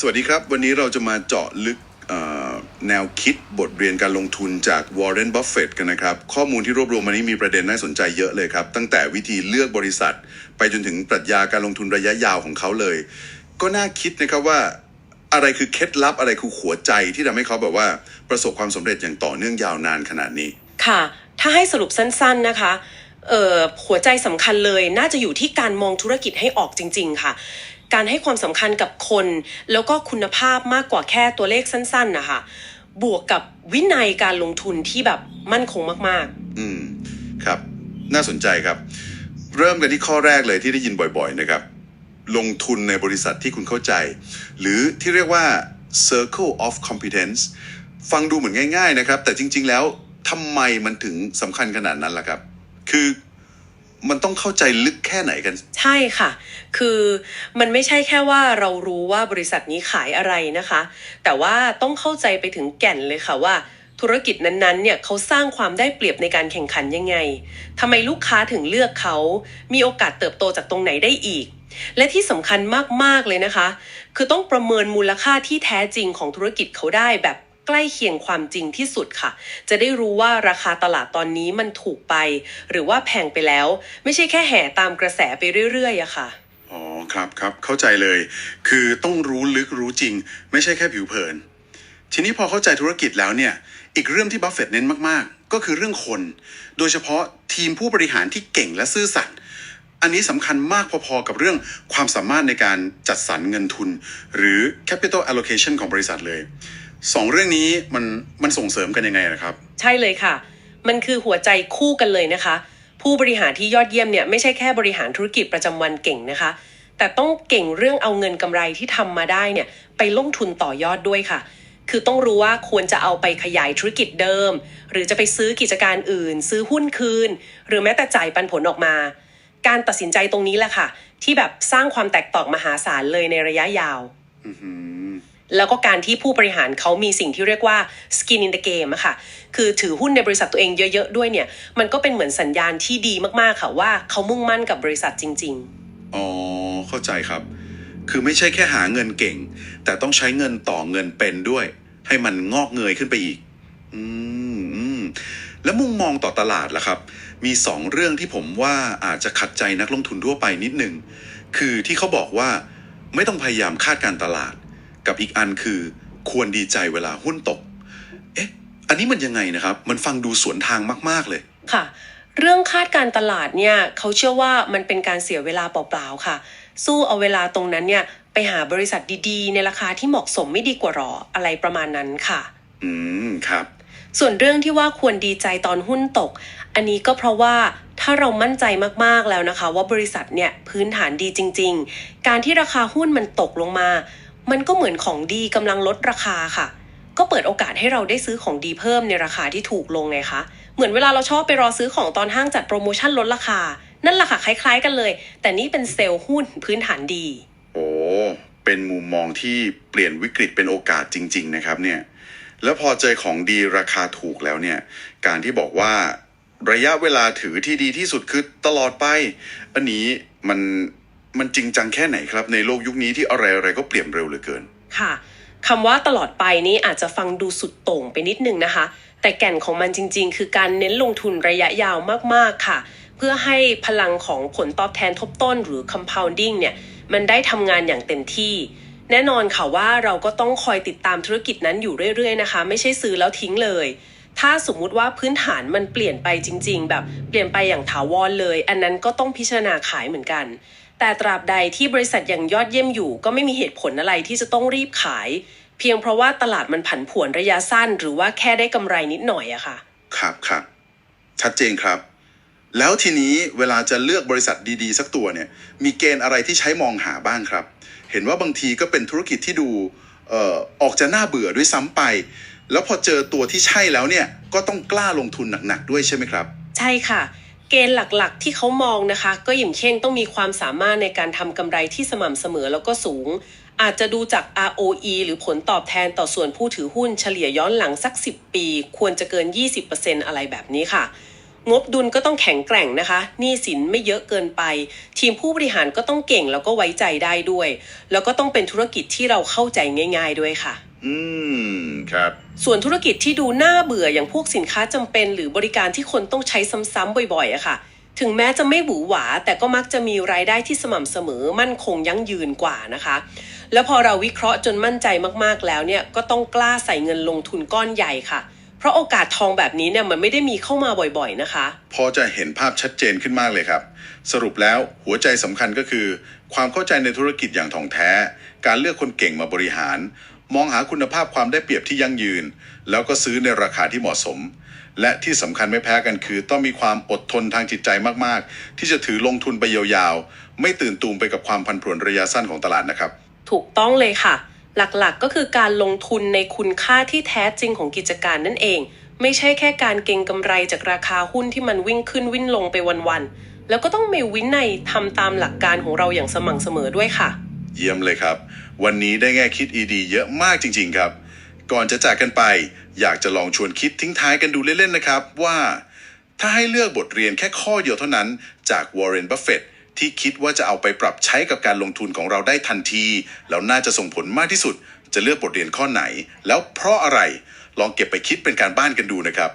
สวัสดีครับ วันนี้เราจะมาเจาะลึกแนวคิดบทเรียนการลงทุนจากวอร์เรนบัฟเฟตกันนะครับ ข้อมูลที่รวบรวมมานี้มีประเด็นน่าสนใจเยอะเลยครับ ตั้งแต่วิธีเลือกบริษัท ไปจนถึงปรัชญาการลงทุนระยะยาวของเขาเลย ก็น่าคิดนะครับว่าอะไรคือเคล็ดลับอะไรคือหัวใจที่ทำให้เขาแบบว่าประสบความสำเร็จอย่างต่อเนื่องยาวนานขนาดนี้ ค่ะ ถ้าให้สรุปสั้นๆนะคะเออหัวใจสำคัญเลยน่าจะอยู่ที่การมองธุรกิจให้ออกจริง ๆ ค่ะ การให้ความสำคัญกับคน แล้วก็คุณภาพมากกว่าแค่ตัวเลขสั้นๆนะคะบวกกับวินัยการลงทุนที่แบบมั่นคงมาก ๆ อืมครับ น่าสนใจครับ เริ่มกันที่ข้อแรกเลยที่ได้ยินบ่อย ๆ นะครับ ลงทุนในบริษัทที่คุณเข้าใจ หรือที่เรียกว่า circle of competence ฟังดูเหมือนง่าย ๆ นะครับ แต่จริง ๆ แล้วทำไมมันถึงสำคัญขนาดนั้นล่ะครับ คือ มันต้องเข้าใจลึกแค่ไหนกัน ใช่ค่ะ คือมันไม่ใช่แค่ว่าเรารู้ว่าบริษัทนี้ขายอะไรนะคะ แต่ว่าต้องเข้าใจไปถึงแก่นเลยค่ะว่า ธุรกิจนั้นๆเนี่ยเขาสร้างความได้เปรียบในการแข่งขันยังไงทำไมลูกค้าถึงเลือกเขา มีโอกาสเติบโตจากตรงไหนได้อีก และที่สำคัญมากๆเลยนะคะ คือต้องประเมินมูลค่าที่แท้จริงของธุรกิจเขาได้แบบ ใกล้เคียงความจริงที่สุดค่ะ จะได้รู้ว่าราคาตลาดตอนนี้มันถูกไป หรือว่าแพงไปแล้ว ไม่ใช่แค่แห่ตามกระแสไปเรื่อยๆอะค่ะอ๋อครับครับเข้าใจเลย คือต้องรู้ลึกรู้จริง ไม่ใช่แค่ผิวเผิน ทีนี้พอเข้าใจธุรกิจแล้วเนี่ย อีกเรื่องที่บัฟเฟตต์เน้นมากๆ ก็คือเรื่องคน โดยเฉพาะทีมผู้บริหารที่เก่งและซื่อสัตย์อันนี้สำคัญมากพอๆกับเรื่องความสามารถในการจัดสรรเงินทุน หรือ capital allocation ของบริษัทเลย สองเรื่องนี้มันมันส่งเสริมกันยังไงนะครับ ใช่เลยค่ะ มันคือหัวใจคู่กันเลยนะคะ ผู้บริหารที่ยอดเยี่ยมเนี่ยไม่ใช่แค่บริหารธุรกิจประจำวันเก่งนะคะ แต่ต้องเก่งเรื่องเอาเงินกำไรที่ทำมาได้เนี่ยไปลงทุนต่อยอดด้วยค่ะ คือต้องรู้ว่าควรจะเอาไปขยายธุรกิจเดิม หรือจะไปซื้อกิจการอื่น ซื้อหุ้นคืน หรือแม้แต่จ่ายปันผลออกมา การตัดสินใจตรงนี้แหละค่ะ ที่แบบสร้างความแตกต่างมหาศาลเลยในระยะยาว อืม แล้วก็การที่ผู้บริหารเขามีสิ่งที่เรียกว่า skin in the game อะค่ะ คือถือหุ้นในบริษัทตัวเองเยอะ ๆ ด้วยเนี่ย มันก็เป็นเหมือนสัญญาณที่ดีมากๆค่ะว่าเขามุ่งมั่นกับบริษัทจริง ๆ อ๋อ เข้าใจครับ คือไม่ใช่แค่หาเงินเก่ง แต่ต้องใช้เงินต่อเงินเป็นด้วย ให้มันงอกเงยขึ้นไปอีก อืมอืมแล้วมุมมองต่อตลาดล่ะครับ มีสองเรื่องที่ผมว่าอาจจะขัดใจนักลงทุนทั่วไปนิดหนึ่ง คือที่เขาบอกว่าไม่ต้องพยายามคาดการตลาด กับอีกอันคือ ควรดีใจเวลาหุ้นตก เอ๊ะ อันนี้มันยังไงนะครับ มันฟังดูสวนทางมาก ๆ เลยๆค่ะ เรื่องคาดการตลาดเนี่ยเขาเชื่อว่ามันเป็นการเสียเวลาเปล่าๆค่ะ สู้เอาเวลาตรงนั้นเนี่ยไปหาบริษัทดีๆ ในราคาที่เหมาะสมไม่ดีกว่าหรออะไรประมาณนั้นค่ะ อืมครับ ส่วนเรื่องที่ว่าควรดีใจตอนหุ้นตก อันนี้ก็เพราะว่าถ้าเรามั่นใจมากๆแล้วนะคะ ว่าบริษัทเนี่ยพื้นฐานดีจริง ๆ การที่ราคาหุ้นมันตกลงมา มันก็เหมือนของดีกำลังลดราคาค่ะ ก็เปิดโอกาสให้เราได้ซื้อของดีเพิ่มในราคาที่ถูกลงไงคะ เหมือนเวลาเราชอบไปรอซื้อของตอนห้างจัดโปรโมชั่นลดราคา นั่นแหละค่ะคล้ายๆกันเลย แต่นี่เป็นเซลล์หุ้นพื้นฐานดี โอ้ เป็นมุมมองที่เปลี่ยนวิกฤตเป็นโอกาสจริง ๆ นะครับเนี่ย แล้วพอเจอของดีราคาถูกแล้วเนี่ย การที่บอกว่าระยะเวลาถือที่ดีที่สุดคือตลอดไป อันนี้มัน มันจริงจังแค่ไหนครับ ในโลกยุคนี้ที่อะไรอะไรก็เปลี่ยนเร็วเหลือเกิน ค่ะคำว่าตลอดไปนี้อาจจะฟังดูสุดโต่งไปนิดนึงนะคะ แต่แก่นของมันจริง ๆ คือการเน้นลงทุนระยะยาวมากๆค่ะ เพื่อให้พลังของผลตอบแทนทบต้นหรือ compounding เนี่ยมันได้ทำงานอย่างเต็มที่ แน่นอนค่ะว่าเราก็ต้องคอยติดตามธุรกิจนั้นอยู่เรื่อยๆนะคะ ไม่ใช่ซื้อแล้วทิ้งเลย ถ้าสมมุติว่าพื้นฐานมันเปลี่ยนไปจริง ๆ แบบเปลี่ยนไปอย่างถาวรเลย อันนั้นก็ต้องพิจารณาขายเหมือนกัน แต่ตราบใดที่บริษัทยังยอดเยี่ยมอยู่ ก็ไม่มีเหตุผลอะไรที่จะต้องรีบขาย เพียงเพราะว่าตลาดมันผันผวนระยะสั้น หรือว่าแค่ได้กำไรนิดหน่อยอะค่ะ ครับครับชัดเจนครับ แล้วทีนี้เวลาจะเลือกบริษัทดีๆ สักตัวเนี่ย มีเกณฑ์อะไรที่ใช้มองหาบ้างครับ เห็นว่าบางทีก็เป็นธุรกิจที่ดูเอ่อออกจะน่าเบื่อด้วยซ้ำไป แล้วพอเจอตัวที่ใช่แล้วเนี่ยก็ต้องกล้าลงทุนหนักๆด้วยใช่ไหมครับ ใช่ค่ะ เกณฑ์หลักๆ ที่เขามองนะคะ ก็อย่างเช่นต้องมีความสามารถในการทำกำไรที่สม่ำเสมอแล้วก็สูง อาจจะดูจาก ROE หรือผลตอบแทนต่อส่วนผู้ถือหุ้นเฉลี่ยย้อนหลังสัก 10 ปี ควรจะเกิน 20%อะไรแบบนี้ค่ะ งบดุลก็ต้องแข็งแกร่งนะคะหนี้สินไม่เยอะเกินไป ทีมผู้บริหารก็ต้องเก่งแล้วก็ไว้ใจได้ด้วย แล้วก็ต้องเป็นธุรกิจที่เราเข้าใจง่าย ๆ ด้วยค่ะ อืมครับ ส่วนธุรกิจที่ดูน่าเบื่ออย่างพวกสินค้าจำเป็น หรือบริการที่คนต้องใช้ซ้ำๆบ่อยๆอะค่ะ ถึงแม้จะไม่หวือหวา แต่ก็มักจะมีรายได้ที่สม่ำเสมอมั่นคงยั่งยืนกว่านะคะ แล้วพอเราวิเคราะห์จนมั่นใจมากๆแล้วเนี่ยก็ต้องกล้าใส่เงินลงทุนก้อนใหญ่ค่ะ เพราะโอกาสทองแบบนี้เนี่ยมันไม่ได้มีเข้ามาบ่อยๆนะคะ พอจะเห็นภาพชัดเจนขึ้นมากเลยครับ สรุปแล้วหัวใจสำคัญก็คือ ความเข้าใจในธุรกิจอย่างถ่องแท้ การเลือกคนเก่งมาบริหาร มองหาคุณภาพความได้เปรียบที่ยั่งยืน แล้วก็ซื้อในราคาที่เหมาะสม และที่สำคัญไม่แพ้กันคือ ต้องมีความอดทนทางจิตใจมากๆ ที่จะถือลงทุนไปยาวๆ ไม่ตื่นตูมไปกับความพันผวนระยะสั้นของตลาดนะครับ ถูกต้องเลยค่ะ หลักๆก็คือการลงทุนในคุณค่าที่แท้จริงของกิจการนั่นเอง ไม่ใช่แค่การเก็งกำไรจากราคาหุ้นที่มันวิ่งขึ้นวิ่งลงไปวันๆแล้วก็ต้องมีวินัยทำตามหลักการของเราอย่างสม่ำเสมอด้วยค่ะ เยี่ยมเลยครับ วันนี้ได้แง่คิดดีๆเยอะมากจริง ๆ ครับ ก่อนจะจากกันไป อยากจะลองชวนคิดทิ้งท้ายกันดูเล่นๆนะครับว่า ถ้าให้เลือกบทเรียนแค่ข้อเดียวเท่านั้นจากวอร์เรนบัฟเฟตที่คิดว่าจะเอาไปปรับใช้กับการลงทุนของเราได้ทันที แล้วน่าจะส่งผลมากที่สุด จะเลือกบทเรียนข้อไหน แล้วเพราะอะไรลองเก็บไปคิดเป็นการบ้านกันดูนะครับ